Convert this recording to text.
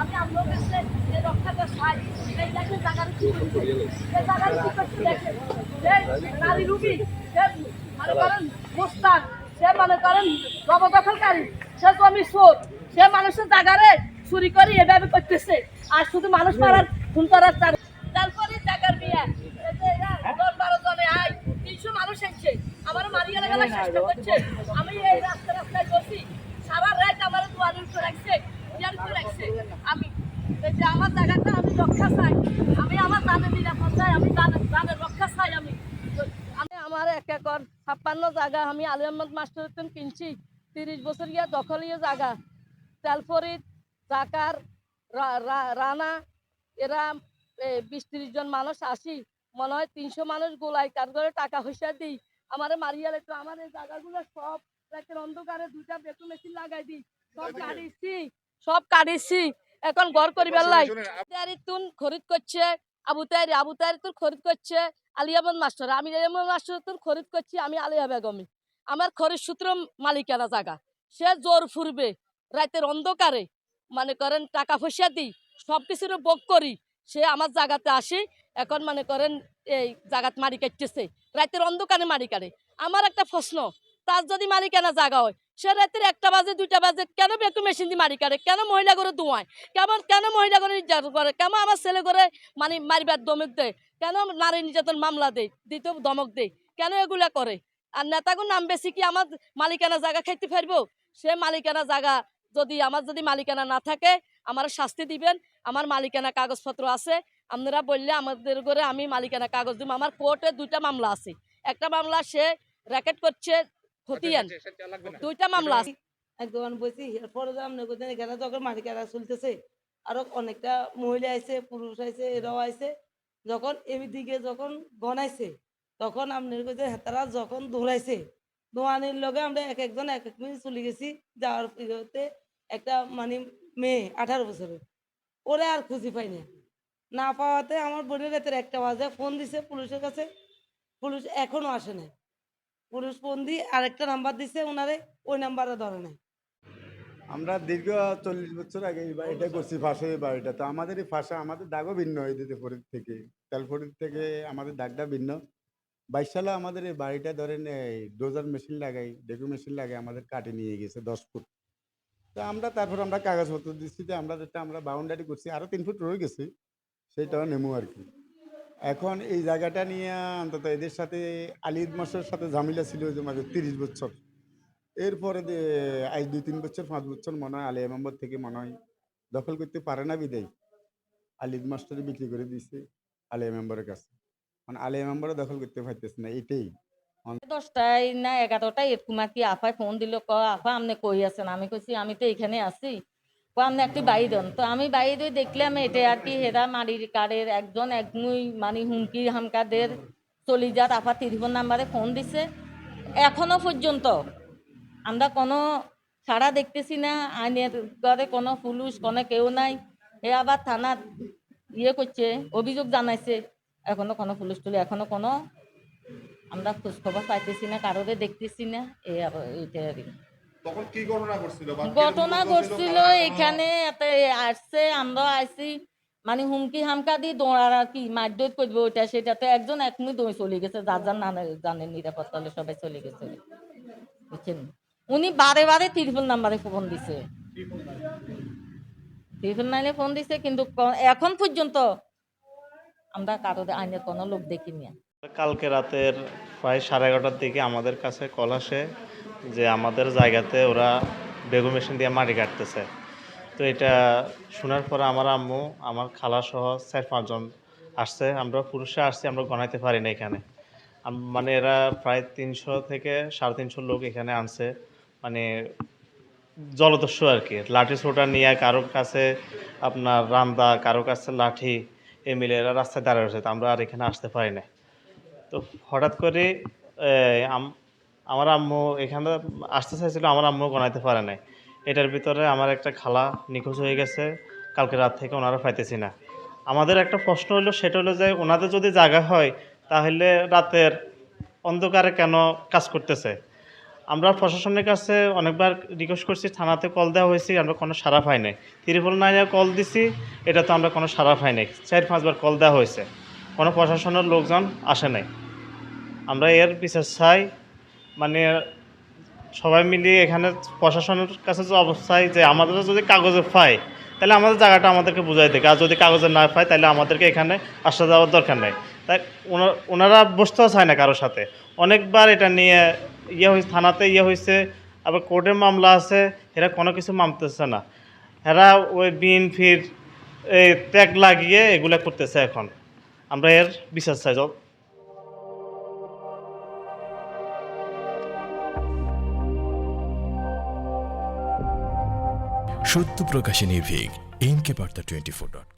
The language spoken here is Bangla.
আমি আমরাও কাছে কি করছে এই দেখেন সে মনে করেন সে মনে করেন জবদখলকারী সে জমি সোদ সে মানুষের জায়গারে চুরি করে এভাবে করতেছে আর শুধু মানুষ মারার খুন করার তার- তারপরে জায়গার বিয়ে দশ জনে আয় তিনশো মানুষ এসছে আমার মারিয়ে গেলে চেষ্টা করছে আমি এই রাস্তা রাস্তায় বসি সারা রাত আমার দুয়ারের উপর রাখছে ইয়ার উপর রাখছে আমি এই যে আমার জায়গাটা আমি রক্ষা চাই আমি আমার দানের নিরাপদ চাই আমি দানের দানের রক্ষা চাই আমি আমি আমার এক একর ছাপ্পান্ন জায়গা আমি আলী আহমদ মাস্টার কিনছি তিরিশ বছর গিয়া দখলীয় জায়গা তেলফরিদ জাকার রানা এরা বিশ ত্রিশ জন মানুষ আসি মনে হয় তিনশো মানুষ গোলাই কার করে টাকা পয়সা দিই আমার মারিয়া লাগতো আমার এই জায়গাগুলো সব রাতের অন্ধকারে দুইটা বেতু মেশিন লাগাই দিই সব কাটিছি সব কাটিছি এখন ঘর করিবার লাই। তারি তুন খরিদ করছে আবু তাইরি আবু তাইরি তুন খরিদ করছে আলিয়ামদ মাস্টার। আমি আলিয়ামদ মাস্টার খরিদ করছি, আমি আলিয়া বেগমি আমার খরিদ সূত্র মালিকানা জায়গা। সে জোর ফুরবে, রাতের অন্ধকারে। মানে করেন টাকা পয়সা দিই সব কিছুর ভোগ করি। সে আমার জায়গাতে আসি, এখন মনে করেন এই জায়গাত মারি কাটতেছে রাতের অন্ধকারে মারি কাটে আমার একটা প্রশ্ন, তার যদি মালিকানা জায়গা হয়, সে রাতের একটা বাজে, দুইটা বাজে কেন বেকু মেশিন দিয়ে মারি কাটে কেন মহিলা করে ধোঁয়ায়? কেমন, কেন মহিলা করে নির্যাতন করে? কেন আমার ছেলে করে মানে মারিবার দমক দেয়? কেন নারী নির্যাতন মামলা দেয় দ্বিতীয় দমক দেয় কেন এগুলা করে? আর নেতাগুর নাম বেশি কি আমার মালিকানা জায়গা খাইতে পারব? সে মালিকানা জায়গা যদি আমার যদি মালিকানা না থাকে, আমার শাস্তি দিবেন, আমার মালিকানা কাগজপত্র আছে, আপনারা বললে আমাদের করে আমি মালিকানা কাগজ দিব। আমার কোর্টে দুইটা মামলা আছে। একটা মামলা সে র্যাকেট করছে খতিয়ান। দুইটা মামলা আছে। এক দোকান বসি এরপরে মালিকারা চলতেছে, আরও অনেকটা মহিলা আইছে, পুরুষ আইছে, এরাও আইছে যখন এই দিকে যখন গনাইছে, তখন আপনার কাছে হেতারা যখন দৌড়াইছে দোয়ানির লগে আমরা এক একজন এক এক মিনিট চলে গেছি যাওয়ার ফিরতে একটা মানে মেয়ে আঠারো বছরের। ওরা আর খুঁজি পাই না না পাওয়াতে আমার বোনের রাতের একটা বাজে ফোন দিছে পুলিশের কাছে। পুলিশ এখনও আসে নাই। পুলিশ ফোন দিয়ে আরেকটা নাম্বার দিছে ওনারে ওই নাম্বারে ধরে নাই। আমরা দীর্ঘ চল্লিশ বছর আগে এই বাড়িটা করছি ফাঁসে এই বাড়িটা। তো আমাদের এই ফাঁসা, আমাদের দাগও ভিন্ন এই দিতে ফরিদ থেকে। তেলফরিদ থেকে আমাদের দাগটা ভিন্ন। বাইশ সালে আমাদের এই বাড়িটা ধরেন এই ডোজার মেশিন লাগাই, ডেকু মেশিন লাগাই আমাদের কাটে নিয়ে গেছে দশ ফুট। তো আমরা তারপর আমরা কাগজপত্র দিচ্ছি যে আমরা যেটা আমরা বাউন্ডারি করছি আরও তিন ফুট রয়ে গেছি, সেটাও নেমু আর কি। এখন এই জায়গাটা নিয়ে অন্তত এদের সাথে আলিদ মাসের সাথে ঝামেলা ছিল যে মাঝে তিরিশ বছর। এরপরে আজ দুই তিন বছর, পাঁচ বছর মনে হয় আলিয়া মেম্বার থেকে মনে হয় দখল করতে পারে না বিদায়। আলিদ মাস্টারে বিক্রি করে দিছে আলিয়া মেম্বারের কাছে। মানে আলিয়া মেম্বারও দখল করতে পারতেছে না, এটাই। দশটায় না এগারোটায় এরকম আর কি আফায় ফোন দিল ক আফা, আপনি কই আছেন? আমি কইছি, আমি তো এখানে আছি। ক আপনি একটি বাড়ি দেন। তো আমি বাড়ি দিয়ে দেখলাম এটা আর কি হেরা মারির কারের একজন একমুই মানে হুমকি হামকাদের চলি যাত আফা টেলিফোন নাম্বারে ফোন দিছে। এখনও পর্যন্ত আমরা কোনো সাড়া দেখতেছি না আইনের ঘরে কোনো পুলিশ কোনো কেউ নাই। এ আবার থানার ইয়ে করছে অভিযোগ জানাইছে এখনও কোনো পুলিশ টুলি এখনও কোনো আমরা খোঁজ খবর পাইতেছি না কারোরে দেখতেছি না এই আবার আর ঘটনা ঘটছিল? এখানে এতে আসছে আমরা আইছি মানে হুমকি হামকা দিয়ে দৌড়ার আর কি মারধর করবে ওইটা সেটাতে একজন এক মিনিট দৌড়ে চলে গেছে যার যার নানা জানেন নিরাপত্তা হলে সবাই চলে গেছে। বুঝছেন? উনি বারে বারে ত্রিপুল নাম্বারে ফোন দিছে। ত্রিপুল নাইনে ফোন দিছে, কিন্তু এখন পর্যন্ত আমরা কারোর আইনের কোনো লোক দেখিনি। কালকে রাতের প্রায় সাড়ে এগারোটার দিকে আমাদের কাছে কল আসে যে আমাদের জায়গাতে ওরা বেগু মেশিন দিয়ে মাটি কাটতেছে। তো এটা শোনার পরে আমার আম্মু, আমার খালাসহ চার পাঁচজন আসছে। আমরা পুরুষে আসছি, আমরা গণাইতে পারি না এখানে। মানে এরা প্রায় তিনশো থেকে সাড়ে তিনশো লোক এখানে আনছে। মানে জলদস্যু আর কি। লাঠি ছোটা নিয়ে কারও কাছে আপনার রান্দা, কারও কাছে লাঠি, এ মিলে এরা রাস্তায় দাঁড়িয়ে রয়েছে। আমরা আর এখানে আসতে পারি না। তো হঠাৎ করে আমার আম্মু এখানে আসতে চাইছিল, আমার আম্মু গনাইতে পারে নাই। এটার ভিতরে আমার একটা খালা নিখোঁজ হয়ে গেছে, কালকে রাত থেকে ওনারা পাইতেছি না। আমাদের একটা প্রশ্ন হলো সেটা হলো যে ওনাদের যদি জায়গা হয়, তাহলে রাতের অন্ধকারে কেন কাজ করতেছে? আমরা প্রশাসনের কাছে অনেকবার রিকোয়েস্ট করছি, থানাতে কল দেওয়া হয়েছে, আমরা কোনো সারা পাই নাই। ত্রিপল নাইনে কল দিছি, এটা তো আমরা কোনো সারা পাই নাই। চার পাঁচবার কল দেওয়া হয়েছে। কোনো প্রশাসনের লোকজন আসে নাই। আমরা এর বিশেষ চাই মানে সবাই মিলিয়ে এখানে প্রশাসনের কাছে যে অবস্থায় যে আমাদের যদি কাগজে পায়, তাহলে আমাদের জায়গাটা আমাদেরকে বুঝাই দেয় আর যদি কাগজে না পায়, তাহলে আমাদেরকে এখানে আসা যাওয়ার দরকার নেই। তাই ওনা- ওনারা বসতেও চায় না কারোর সাথে। অনেকবার এটা নিয়ে ইয়ে হয়েছে থানাতে ইয়ে হয়েছে আবার কোর্টের মামলা আছে, এরা কোনো কিছু মানতেছে না। এরা ওই বিন ফির এই ত্যাগ লাগিয়ে এগুলা করতেছে এখন। আমরা এর বিশ্বাস চাই সত্য প্রকাশে নির্ভীক, এনকে বার্তা টোয়েন্টি ফোর ডট